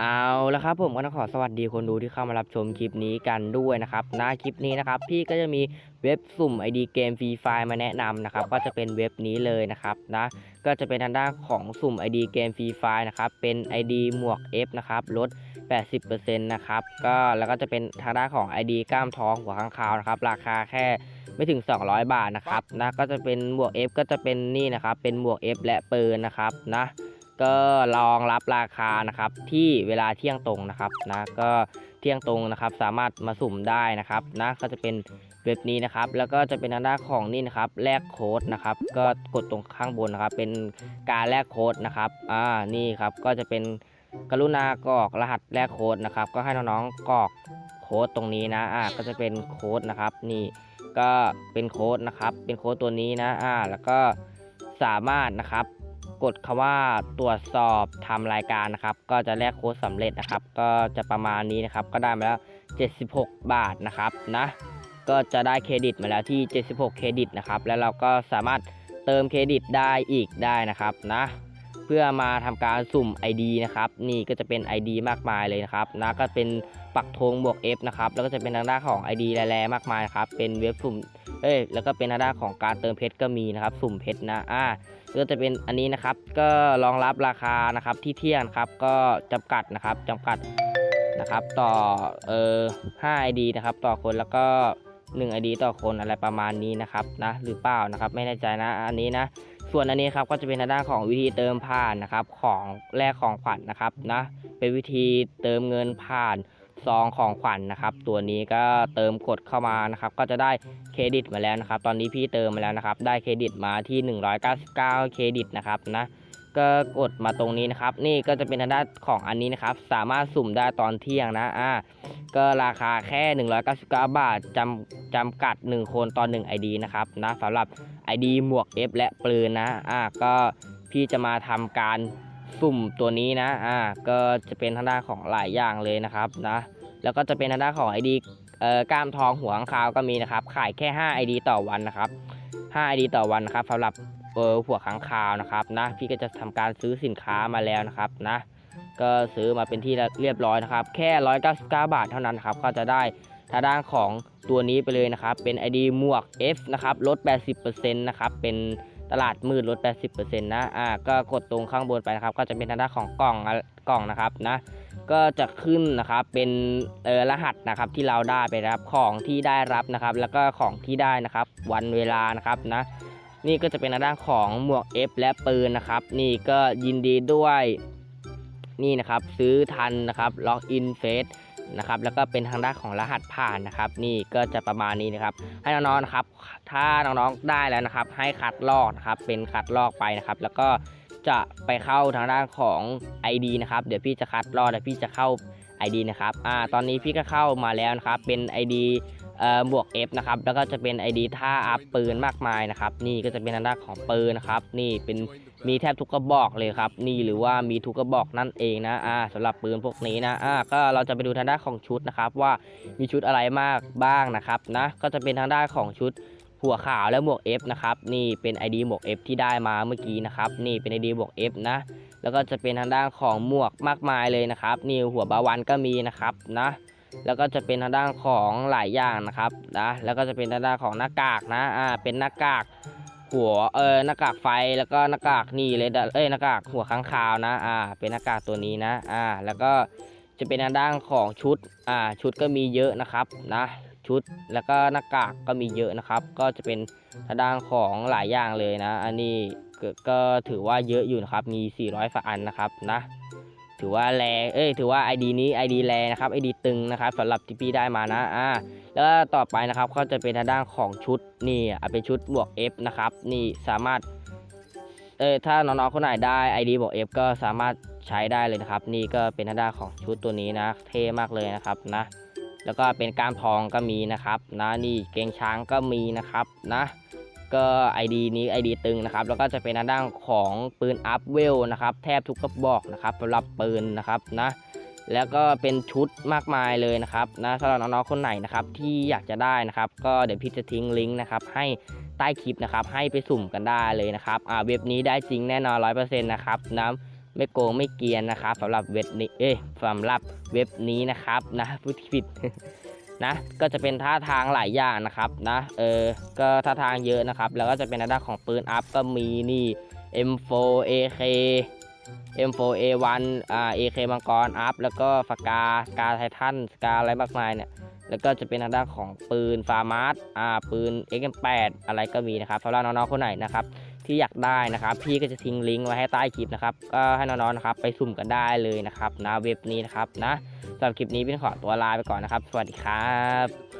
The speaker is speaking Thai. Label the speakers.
Speaker 1: เอาละครับผมก็ต้องขอสวัสดีคนดูที่เข้ามารับชมคลิปนี้กันด้วยนะครับหน้าคลิปนี้นะครับ พี่ก็จะมีเว็บสุ่ม ID เกมฟรีไฟมาแนะนำนะครับก็จะเป็นเว็บนี้เลยนะครับนะก็จะเป็นทางด้านของสุ่ม ID เกมฟรีไฟนะครับเป็น ID หมวก F นะครับลด 80%นะครับก็แล้วก็จะเป็นทางด้านของ ID กล้ามท้องหัวข้างคาวนะครับราคาแค่ไม่ถึง 200 บาทนะครับนะก็จะเป็นหมวก F ก็จะเป็นนี่นะครับเป็นหมวก F และปืนนะครับนะ ก็ลองรับราคานะครับที่เวลาเที่ยงตรงนะครับนะก็เที่ยงตรงนะครับ สามารถมาสุ่มได้นะครับนะก็จะเป็นเว็บนี้นะครับ แล้วก็จะเป็นทางด้านของนี่นะครับแลกโค้ดนะครับ ก็กดตรงข้างบนนะครับ เป็นการแลกโค้ดนะครับอ่านี่ครับก็จะเป็นกรุณากรอกรหัสแลกโค้ดนะครับ ก็ให้น้องๆกรอกโค้ดตรงนี้นะอ่าก็จะเป็นโค้ดนะครับ นี่ก็เป็นโค้ดนะครับ เป็นโค้ดตัวนี้นะอ่าแล้วก็สามารถนะครับ กดคำว่าตรวจสอบทำรายการนะครับ ก็จะแลกโค้ดสำเร็จนะครับ ก็จะประมาณนี้นะครับ ก็ได้มาแล้ว 76 บาทนะครับนะก็จะได้เครดิตมาแล้วที่ 76 เครดิตนะครับ แล้วเราก็สามารถเติมเครดิตได้อีกได้นะครับนะ พื่อมาทำการสุ่ม ID นะครับนี่ก็จะเป็น ID มากมายเลยนะครับนะก็เป็นปักธงบวก F นะครับแล้วก็จะเป็นทางด้านของ ID แร่ๆมากมายครับเป็นเว็บสุ่มเอ้ยแล้วก็เป็นทางด้านของการเติมเพชรก็มีนะครับสุ่มเพชรนะอ่าก็จะเป็นอันนี้นะครับก็รองรับราคานะครับที่เที่ยงครับก็จำกัดนะครับจำกัดนะครับต่อเอ่อ5 ID นะครับต่อคนแล้วก็1 ID ต่อคนอะไรประมาณนี้นะครับนะหรือเปล่านะครับไม่แน่ใจนะอันนี้นะ ส่วนอันนี้ครับก็จะเป็นทางด้านของวิธีเติมผ่านนะครับ ของแลกของขวัญนะครับนะเป็นวิธีเติมเงินผ่านซองของขวัญนะครับ ตัวนี้ก็เติมกดเข้ามานะครับ ก็จะได้เครดิตมาแล้วนะครับ ตอนนี้พี่เติมมาแล้วนะครับ ได้เครดิตมาที่ 199 เครดิตนะครับนะ ก็กดมาตรงนี้นะครับ นี่ก็จะเป็นทางด้านของอันนี้นะครับ สามารถสุ่มได้ตอนเที่ยงนะอ่าก็ราคาแค่ 199 บาทจำจำกัด 1 คนต่อ1 ID นะครับนะสำหรับ ID หมวก F และปืนนะอ่าก็พี่จะมาทำการสุ่มตัวนี้นะอ่าก็จะเป็นทางด้านของหลายอย่างเลยนะครับนะแล้วก็จะเป็นทางด้านของ ID เอ่อกล้ามทองหัวข้างคาวก็มีนะครับ ขายแค่ 5 ID ต่อวันนะครับ5 ID ต่อวันนะครับสำหรับ หัวค้างคาวนะครับนะพี่ก็จะทำการซื้อสินค้ามาแล้วนะครับนะก็ซื้อมาเป็นที่เรียบร้อยนะครับ แค่ 199 บาทเท่านั้นครับก็จะได้ทางด้านของตัวนี้ไปเลยนะครับ เป็น ID หมวก F นะครับลด 80%นะครับเป็นตลาดมืดลด 80%นะอ่าก็กดตรงข้างบนไปนะครับ ก็จะเป็นทางด้านของกล่องกล่องนะครับนะก็จะขึ้นนะครับเป็นเออรหัสนะครับที่เราได้ไปนะครับของที่ได้รับนะครับ แล้วก็ของที่ได้นะครับ วันเวลานะครับนะ นี่ก็จะเป็นทางด้านของหมวก F และปืนนะครับ นี่ก็ยินดีด้วยนี่นะครับซื้อทันนะครับล็อกอินเฟสนะครับแล้วก็เป็นทางด้านของรหัสผ่านนะครับ นี่ก็จะประมาณนี้นะครับ ให้น้องๆนะครับ ถ้าน้องๆได้แล้วนะครับ ให้คัดลอกนะครับเป็นคัดลอกไปนะครับ แล้วก็จะไปเข้าทางด้านของ ID นะครับ เดี๋ยวพี่จะคัดลอกเดี๋ยวพี่จะเข้า ID นะครับอ่าตอนนี้พี่ก็เข้ามาแล้วนะครับ เป็น ID เอ่อบวก F นะครับ แล้วก็จะเป็น ID ท่าอัพปืนมากมายนะครับ นี่ก็จะเป็นทางด้านของปืนนะครับ นี่เป็นมีแทบทุกกระบอกเลยครับ นี่หรือว่ามีทุกกระบอกนั่นเองนะ อ่าสำหรับปืนพวกนี้นะ อ่า ก็เราจะไปดูทางด้านของชุดนะครับ ว่ามีชุดอะไรมากบ้างนะครับ นะ ก็จะเป็นทางด้านของชุด หัวขาวและหมวก F นะครับนี่เป็น ID หมวก F ที่ได้มาเมื่อกี้นะครับนี่เป็น ID บวก F นะ แล้วก็จะเป็นทางด้านของหมวกมากมายเลยนะครับนี่หัวบาวันก็มีนะครับนะแล้วก็จะเป็นทางด้านของหลายอย่างนะครับนะแล้วก็จะเป็นทางด้านของหน้ากากนะอ่าเป็นหน้ากากหัวเออหน้ากากไฟแล้วก็หน้ากากนี่เลยเอ้ยหน้ากากหัวค้างคาวนะอ่าเป็นหน้ากากตัวนี้นะอ่าแล้วก็จะเป็นทางด้านของชุดอ่าชุดก็มีเยอะนะครับนะ ชุดแล้วก็หน้ากากก็มีเยอะนะครับ ก็จะเป็นทางด้านของหลายอย่างเลยนะ อันนี้ก็ก็ถือว่าเยอะอยู่นะครับมี 400ฝาอันนะครับนะ ถือว่าแรงเอ้ยถือว่า ID นี้ ID แรงนะครับ ID ตึงนะครับสำหรับที่พี่ได้มานะอ่าแล้วต่อไปนะครับก็จะเป็นทางด้านของชุดนี่เป็นชุดบวก F นะครับนี่สามารถเออถ้าน้องๆคนไหนได้ ID บวก F ก็สามารถใช้ได้เลยนะครับ นี่ก็เป็นทางด้านของชุดตัวนี้นะ เท่มากเลยนะครับนะ แล้วก็เป็นก้ามทองก็มีนะครับนะนี่เกงช้างก็มีนะครับนะก็ ID นี้ ID ตึงนะครับแล้วก็จะเป็นด้านของปืนอัพเวลนะครับแทบทุกกระบอกนะครับสำหรับปืนนะครับนะแล้วก็เป็นชุดมากมายเลยนะครับนะสำหรับน้องๆคนไหนนะครับที่อยากจะได้นะครับ ก็เดี๋ยวพี่จะทิ้งลิงก์นะครับให้ใต้คลิปนะครับให้ไปสุ่มกันได้เลยนะครับอ่าเว็บนี้ได้จริงแน่นอนร้อยเปอร์เซ็นต์นะครับนะ ไม่โกงไม่เกียนนะครับสำหรับเว็บนี้เอ้ยสำหรับเว็บนี้นะครับนะพูดผิดนะก็จะเป็นท่าทางหลายอย่างนะครับนะเออก็ท่าทางเยอะนะครับ แล้วก็จะเป็นในด้านของปืนอัพก็มีนี่ M4 AK M4 A1 อ่า AK มังกรอัพแล้วก็ฟากากาไททันสกาอะไรมากมายเนี่ยแล้วก็จะเป็นทางด้านของปืนฟาร์มาร์อ่าปืน XM8 อะไรก็มีนะครับสำหรับน้องๆคนไหนนะครับ ที่อยากได้นะครับ พี่ก็จะทิ้งลิงก์ไว้ให้ใต้คลิปนะครับ ก็ให้น้องๆนะครับ ไปสุ่มกันได้เลยนะครับนะเว็บนี้นะครับนะสำหรับคลิปนี้พี่ขอตัวลาไปก่อนนะครับ สวัสดีครับ